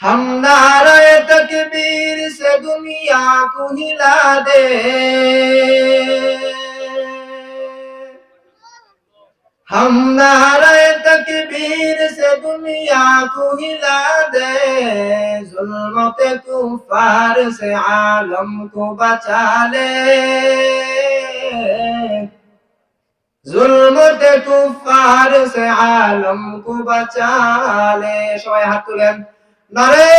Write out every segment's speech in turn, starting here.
हम नारे तकबीर से दुनिया को हिला दे हम नारे तकबीर से दुनिया को हिला दे जुल्मत कुफार से आलम को बचा ले जुल्मत कुफार से आलम को बचा ले সবাই হাত তুলেন নারে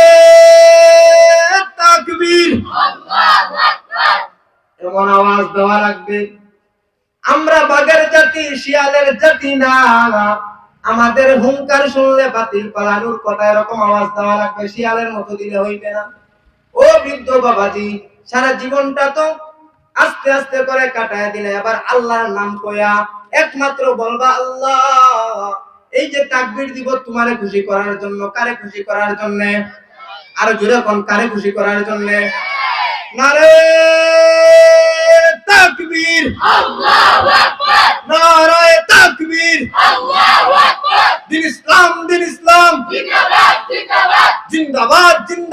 তাকবীর। এমন আওয়াজ দেওয়া লাগবে। আমরা বাঘের জাতি, শিয়ালের জাতি না আমাদের হুঙ্কার শুনলে বাতিল পালানোর কথা এরকম আওয়াজ দেওয়া লাগবে, শিয়ালের মতো দিলে হইবে না। ও বৃদ্ধ বাবাজি, সারা জীবনটা তো আস্তে আস্তে করে কাটায় দিলে আবার আল্লাহর নাম কয়া একমাত্র বলবা আল্লাহ। এই যে তাকবীর দিব তোমারে খুশি করার জন্য কারে খুশি করার জন্য? আর জোরে কোন কারে খুশি করার জন্য? নারে তাকবীর। আল্লাহু আকবার নারায়ে তাকবীর। আল্লাহু আকবার দিন ইসলাম দিন ইসলাম। জিন্দাবাদ জিন্দাবাদ। কান্দি